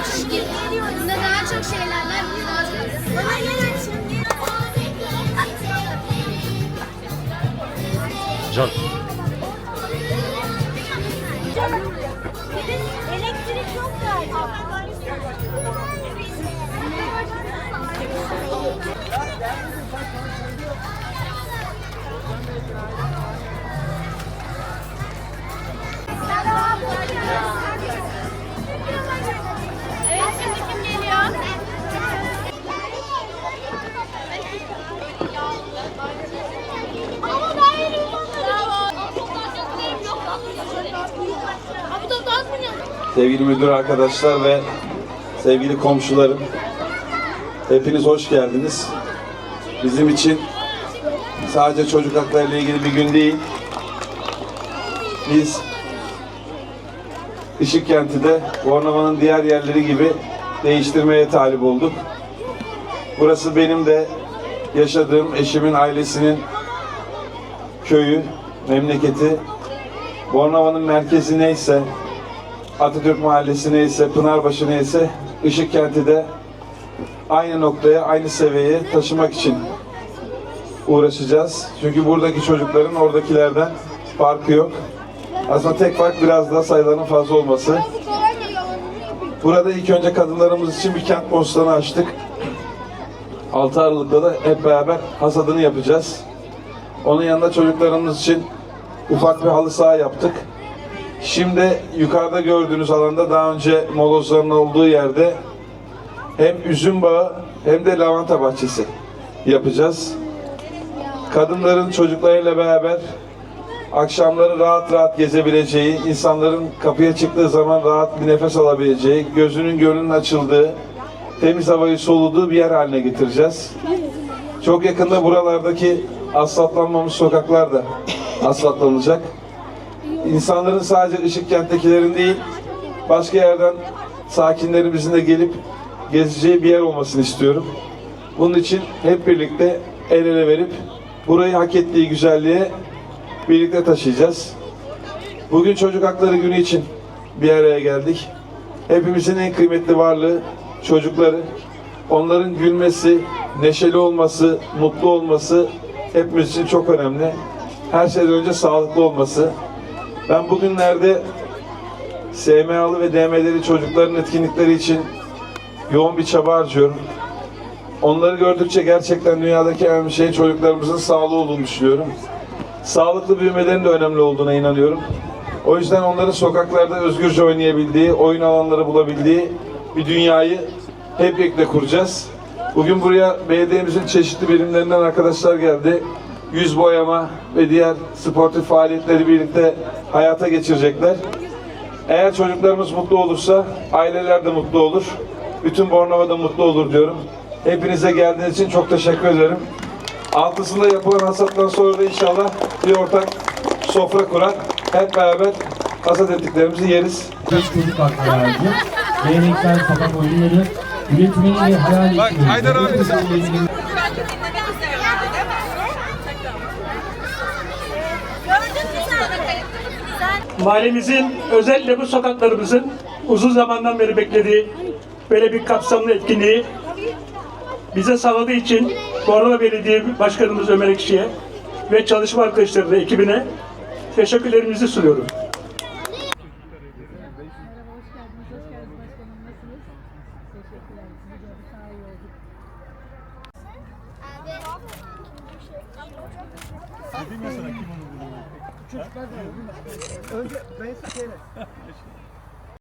açış gibi. Bunda daha çok şeyler var. Can. Sevgili müdür arkadaşlar ve sevgili komşularım. Hepiniz hoş geldiniz. Bizim için sadece çocuk hakları ile ilgili bir gün değil. Biz Işıkkent'i de Bornova'nın diğer yerleri gibi değiştirmeye talip olduk. Burası benim de yaşadığım eşimin ailesinin köyü, memleketi. Bornova'nın merkezi neyse, Atatürk Mahallesi neyse, Pınarbaşı neyse, Işıkkent'i de aynı noktaya, aynı seviyeye taşımak için uğraşacağız. Çünkü buradaki çocukların oradakilerden farkı yok. Aslında tek fark biraz daha sayıların fazla olması. Burada ilk önce kadınlarımız için bir kent bostanı açtık. 6 Aralık'ta da hep beraber hasadını yapacağız. Onun yanında çocuklarımız için ufak bir halı saha yaptık. Şimdi yukarıda gördüğünüz alanda daha önce molozların olduğu yerde hem üzüm bağı hem de lavanta bahçesi yapacağız. Kadınların çocuklarıyla beraber akşamları rahat rahat gezebileceği, insanların kapıya çıktığı zaman rahat bir nefes alabileceği, gözünün gönlünün açıldığı, temiz havayı soluduğu bir yer haline getireceğiz. Çok yakında buralardaki asfaltlanmamış sokaklar da asfaltlanacak. İnsanların sadece Işıkkent'tekilerin değil, başka yerden sakinlerimizin de gelip gezeceği bir yer olmasını istiyorum. Bunun için hep birlikte el ele verip burayı hak ettiği güzelliğe birlikte taşıyacağız. Bugün Çocuk Hakları Günü için bir araya geldik. Hepimizin en kıymetli varlığı çocukları. Onların gülmesi, neşeli olması, mutlu olması hepimiz için çok önemli. Her şeyden önce sağlıklı olması. Ben bugünlerde SMA'lı ve DM'leri çocukların etkinlikleri için yoğun bir çaba harcıyorum. Onları gördükçe gerçekten dünyadaki en önemli şey çocuklarımızın sağlığı olduğunu düşünüyorum. Sağlıklı büyümelerin de önemli olduğuna inanıyorum. O yüzden onların sokaklarda özgürce oynayabildiği, oyun alanları bulabildiği bir dünyayı hep birlikte kuracağız. Bugün buraya belediyemizin çeşitli birimlerinden arkadaşlar geldi. Yüz boyama ve diğer sportif faaliyetleri birlikte hayata geçirecekler. Eğer çocuklarımız mutlu olursa aileler de mutlu olur. Bütün Bornova da mutlu olur diyorum. Hepinize geldiğiniz için çok teşekkür ederim. Altısında yapılan hasattan sonra da inşallah bir ortak sofra kurar. Hep beraber hasat ettiklerimizi yeriz. Beş çocuk ağacı, geleneksel sokak oyunları, üretmeyi ve hayal Bak, etmeyi, Haydar abi de sen- Mahallemizin özellikle bu sokaklarımızın uzun zamandan beri beklediği böyle bir kapsamlı etkinliği bize sağladığı için Bornova Belediye Başkanımız Ömer Ekşi'ye ve çalışma arkadaşlarına, ekibine teşekkürlerimizi sunuyorum. Çocuklar da. Önce ben söyle.